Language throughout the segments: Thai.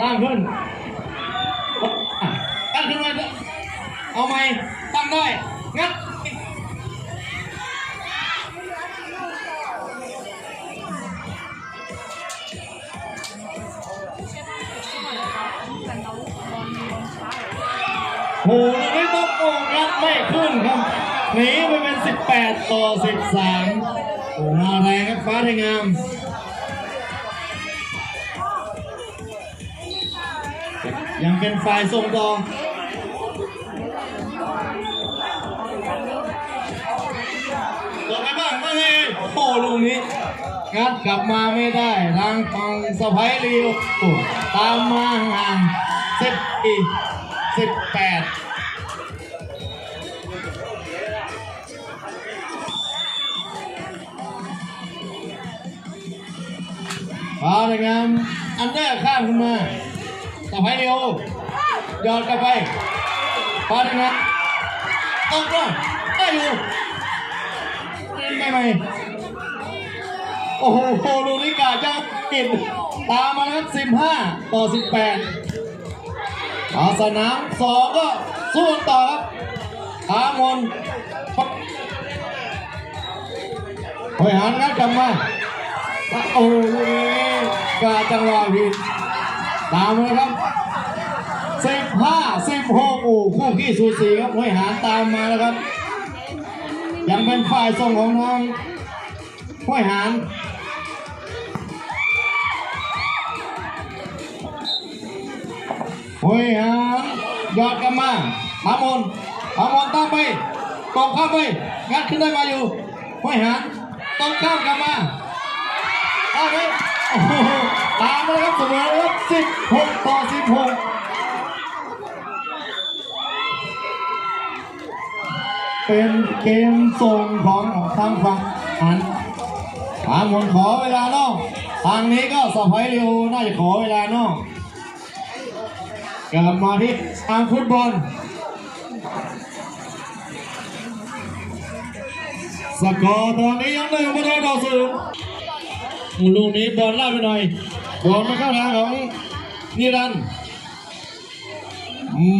ตั้งขึ้นตั้งขึ้นมาเอาไหมตั้งได้งัดโหนี่ต้องโอ่งรับไม่ขึ้นครับหนีไปเป็น 18 ต่อ 13โอ้มาแรงครับฟ้าไทยงาม ยังเป็นฝ่ายส่งต่อตัวไปบ้างว่าไงโอ้โหลูกนี้งัดกลับมาไม่ได้ทางฝั่งสะพายริวโอตามมาห่างสิบอีสิบแปดฟ้าเลยงามอันเดอร์ข้ามขึ้นมา สะพ้ายริวยอดกลับไปฟ้าเลยงามต้องรอดได้อยู่ไม่ไม่โอ้โหลูกนี้กาจะปิดตามมาแล้วสิบห้าต่อสิบแปดอาสนามสองก็สู้ต่อครับขามนหอยหันงัดกลับมาโอ้โหลูกนี้กาจังหวะผิด ตามเลยครับสิบห้าสิบหกโอ้คู่ขี้สูสีครับหอยหันตามมาแล้วครับ ยังเป็นฝ่ายส่งของน้องห้อยหานห้อยหานยอดกลับมาหามนหามนตามไปตกข้าไปงัดขึ้นได้มาอยู่ห้อยหานต้องข้ามกลับมาเอาไปโอ้โห ตามมาแล้วครับเสมอแล้วสิบหกต่อสิบหกเป็นเกมส่งของทางฝั่งอันทางมนขอเวลานอกทางนี้ก็สะพายเร็วน่าจะขอเวลานอกกลับมาที่ทางฟุตบอลสกอร์ตอนนี้ยังหนึ่งประตูต่อศูนย์ลูกนี้บอลลาดไปหน่อย บอลมาเข้าทางของนิรันดร์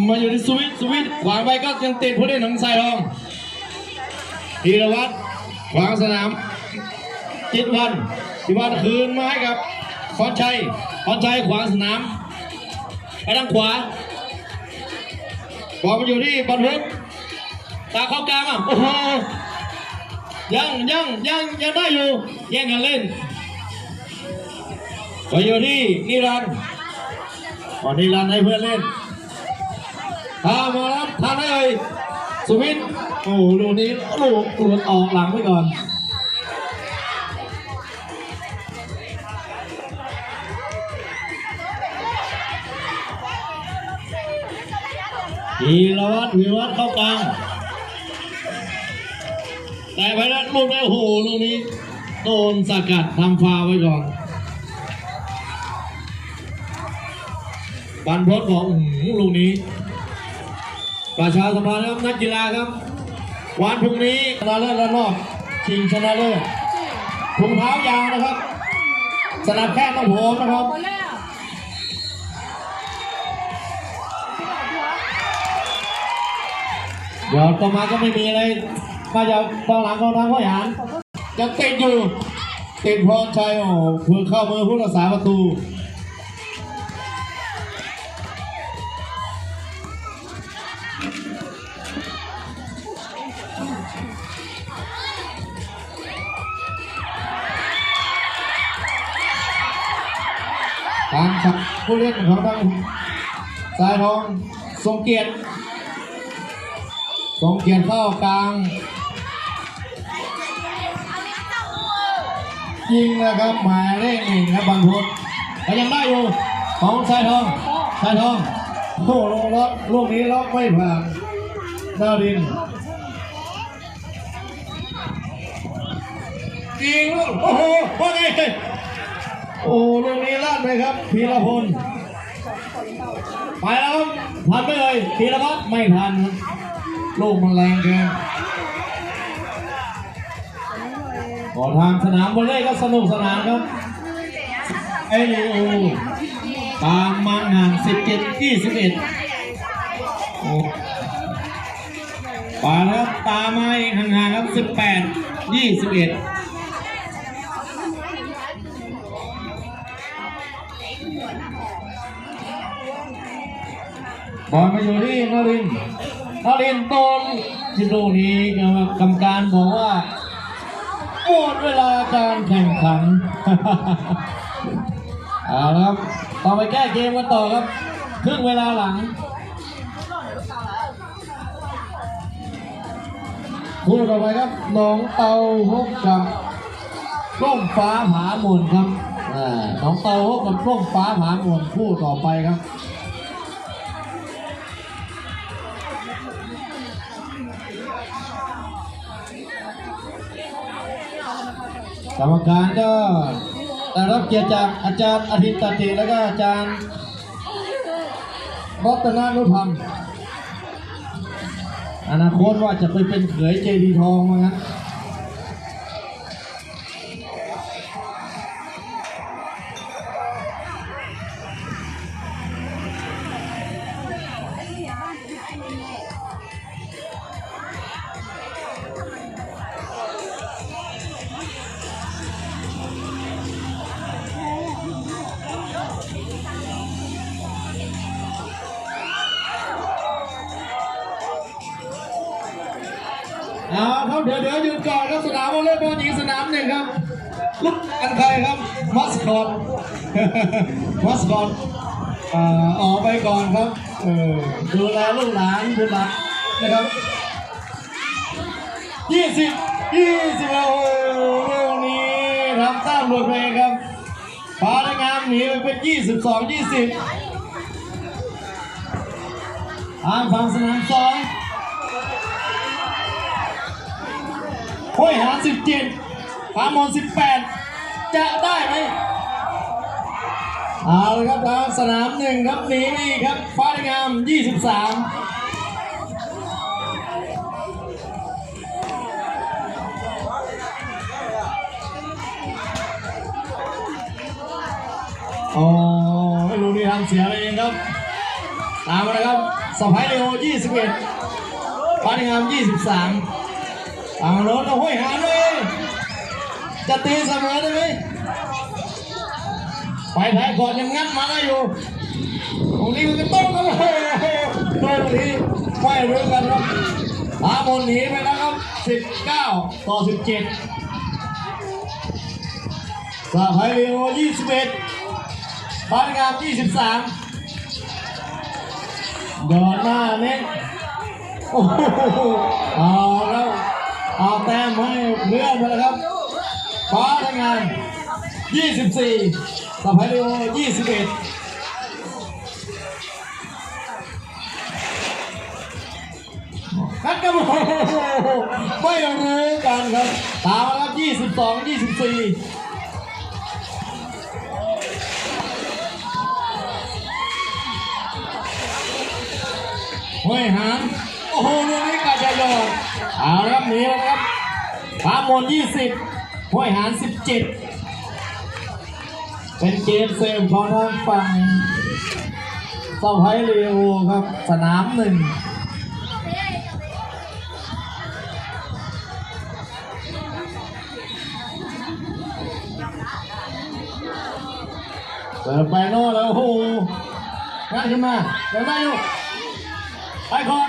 มาอยู่ที่สวิตสวิตขวางไปก็ยังติดผู้เล่นของสายทองธีรวัตรขวางสนาม จิตวันจิตวันคืนมาให้กับพรชัยพรชัยขวางสนามไปทางขวาบอลมาอยู่ที่บอลพุทตาเข้ากลางอะโอ้โหยังยังยังยังได้อยู่แย่งกันเล่น ไปอยู่ที่นิรันด์ก่อนนิรันด์ให้เพื่อนเล่นตามมาแล้วทางได้เลยสุวิทย์โอ้ลูกนี้ลูกหลุดออกหลังไปก่อนทีรวัตรวิวัฒน์เข้ากลางแต่ไปแล้วลูกนี้โอ้โหลูกนี้โดนสกัดทำฟาไว้ก่อน บันพดของลูกนี้ ประชาสัมพันธ์ครับนักกีฬาครับ วันพรุ่งนี้ชนะเลิศและรอบชิงชนะเลิศถุงเท้ายาวนะครับ สนับแข้งต้องโผล่นะครับเดี๋ยวต่อมาก็ไม่มีอะไรมาจากตอนหลังของทางผู้บริหารยังติดอยู่ ติดพรชัยโอ้โหเพื่อเข้ามือผู้รักษาประตู การขับผู้เล่นของทางสายทองทรงเกียรติทรงเกียรติเข้ากลางยิงนะครับหมายเลขหนึ่งครับางพุทธแต่ยังได้อยู่ของสายทองสายทองโอ้ลงล็อกลูกนี้ล็อกไม่ผ่านดาวดินยิงโอ้โหว่าไง โอ้ลูกนี้ลั่นเลยครับพีรพลไปแล้วทันไปเลยพีรพัฒน์ไม่ทันลูกมันแรงเกินขอทางสนามบอลเล่ก็สนุกสนานครับเอลูตามมางาน17 21โอ้ป่าครับตามมาเองห่างๆครับ 18 21 บอลมาอยู่ที่นรินทร์นรินตรงที่ตรนี้กรรมการบอกว่าหมดเวลาการแข่งขันเอาละครับต่อไปแก้เกมกันต่อครับ ครึ่งเวลาหลังคู่ต่อไปครับหนองเตาพบกับร่มฟ้าผาหมุนครับอ่าหนองเตาพบกับร่มฟ้าผาหมุนคู่ต่อไปครับ รรมการก็ได้รับเกียรติจากอาจารย์อาทิตย์ตติและก็อาจารย์รัตนานุพันธ์อนาคตว่าจะไปเป็นเขยเจดีทองมางั้นเอ ครับเดี๋ยวเดี๋ยวหยุดก่อนครับสนามวอลเลย์บอลหญิงสนามหนึ่งครับลุกกันใครครับมัสคอตมัสคอตอ่าออกไปก่อนครับเออดูแลลูกหลานดูแลนะครับยี่สิบยี่สิบโอ้โหเรื่องนี้ทำสร้างบทเพลงครับฟ้าในงามหนีไปเป็นยี่สิบสองยี่สิบทางฝั่งสนามสอง ห้วยหาสิบเจ็ดพามอนสิบแปดจะได้ไหมเอาละครับทางสนามหนึ่งครับหนีนี่ครับฟ้าดงามยี่สิบสามโอ้ไม่รู้นี่ทำเสียอะไรเองครับ ตามมาเลยครับสไปเรโอยี่สิบเอ็ดฟ้าดงงามยี่สิบสาม เอารถเอาห้อยหาด้วยจะตีเสมอได้ไหมไปท้ายก่อนยังงัดมาได้อยู่ตรงนี้มันก็ต้องกันเลยตรงนี้ไม่รู้กันครับพาบนหนีไปแล้วครับ 19 ต่อ 17สาไพเรีโอ21บานงาม23ยอดหน้าเน้นโอ้โหเอาแล้ว เอาแต้มให้เพื่อนไปแล้วครับฟ้าทำงาน 24สัพพายโอ21นัดกันโอ้โหไม่รู้กันครับ ตามมาครับ22 24ห้วยหาง เอาละครับหนีแล้วครับพามนยี่สิบห้วยหางสิบเจ็ดเป็นเกมเซมของทางฝั่งเซาไพเรีโอครับ สนามหนึ่งเปิดไปโน่แล้วโอ้โหงัดขึ้นมาเดี๋ยวได้อยู่ไปก่อน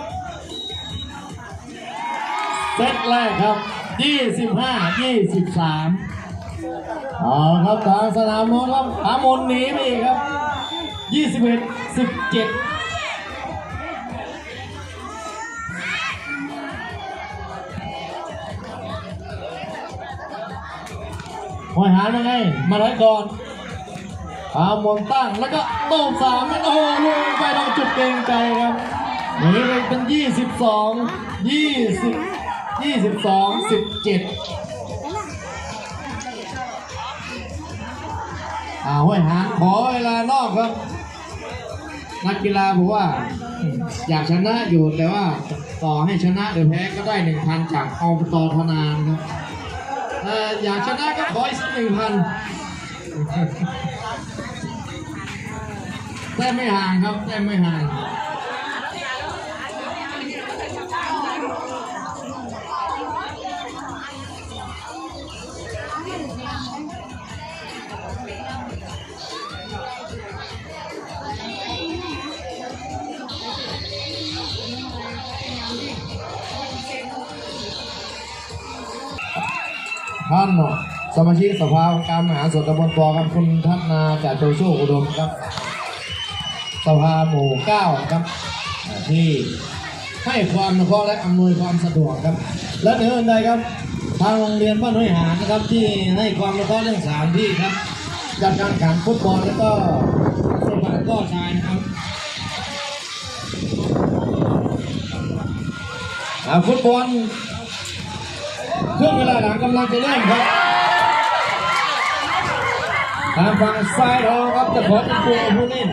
ซตแรกครับ 25 23เอาละครับทางสนามโน้นครับหามนหนีไปอีกครับ 21 17หอยหายังไง มาได้ก่อนหามนตั้ง แล้วก็โต้มสามแล้วโอ้โหลงไปเราจุดเกรงใจครับหนกันเป็นยี่สิ บสองยี่สิบสองสิบเจ็ดอ่าห้วยหางขอเวลานอกครับ นักกีฬาบอกว่า อยากชนะอยู่แต่ว่าต่อให้ชนะหรือแพ้ก็ได้หนึ่งพันจากอบตธนานครับเอ่ออยากชนะก็ขออีกหนึ่งพันแต้ไม่ห่างครับแต้ไม่ห่าง ท่านสมาชิกสภาการมหาส่วนตำบลปอครับคุณทัศนาจากโจโชอุดมครับ สภาหมู่เก้าครับ ที่ให้ความนุเคราะห์และอำนวยความสะดวกครับ และเหนืออื่นใดครับ ทางโรงเรียนบ้านห้วยหานะครับที่ให้ความนุเคราะห์เรื่องสถามที่ครับจัดการแข่งฟุตบอลแล้วก็สื้อผ้าก็ชายนะครับฟุตบอล ช่วงเวลาหลังกำลังจะเริ่มครับทางฝั่งซ้ายทองครับจะขอเป็นตัวผู้เล่น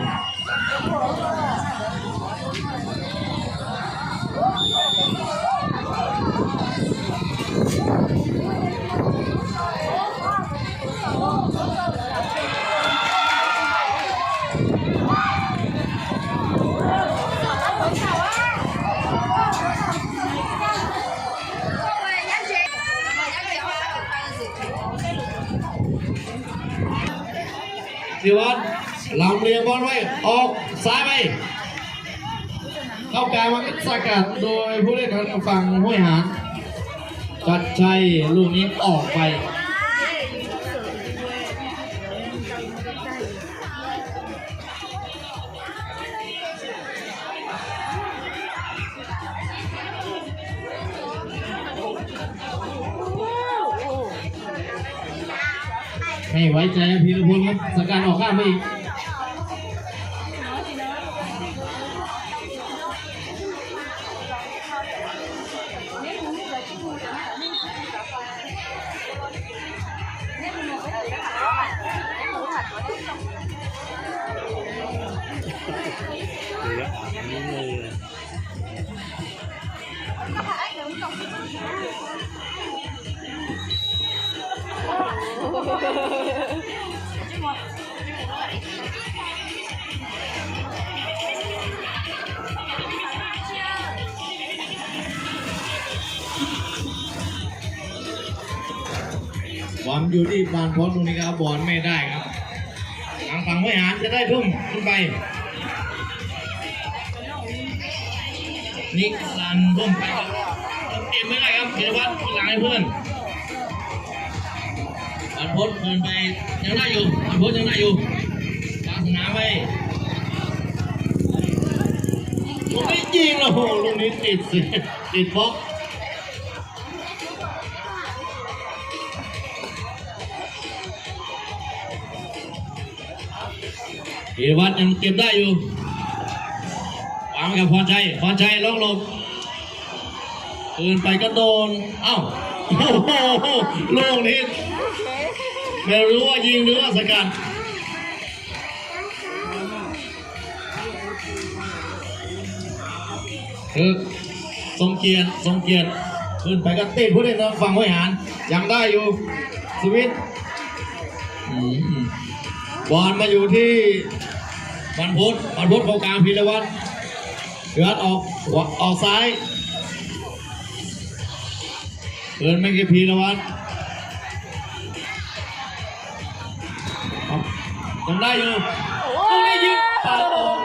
เข้ากลางมาสกัดโดยผู้เล่นทางฝั่งห้วยหานจัดชัยลูกนี้ออกไปไม่ไว้ใจพีรพลครับสกัดออกข้างไปอีก บอลอยู่ที่บานพจน์ตรงนี้ครับบอลไม่ได้ครับทางฝั่งห้วยหานจะได้ทุ่มขึ้นไป นิกลันทุ่มไปครับเกมไม่ได้ครับเกียรวัตหลังให้เพื่อนบานพจน์เดินไปยังได้อยู่บานพจน์ยังได้อยู่ นามไปลูกนี้ยิงแล้วโหลูกนี้ติดสิติดบล็อกเอวัตยังเก็บได้อยู่วางกับพรชัยพรชัยล็อกหลบปืนไปก็โดน เอ้าโอ้โหลูกนี้ไม่รู้ว่ายิงหรือว่าสกัด คือทรงเกียรติทรงเกียรติปืนไปก็ติดผู้เล่นทางฝั่งห้วยหานยังได้อยู่สวิตอืมบอลมาอยู่ที่บอลพุธบอลพุธเข้ากลางพีรวัตรเดือดออกขวาออกซ้ายเดินไม่กี่พีรวัตรเอายังได้อยู่ตรงนี้ยิงปาดออก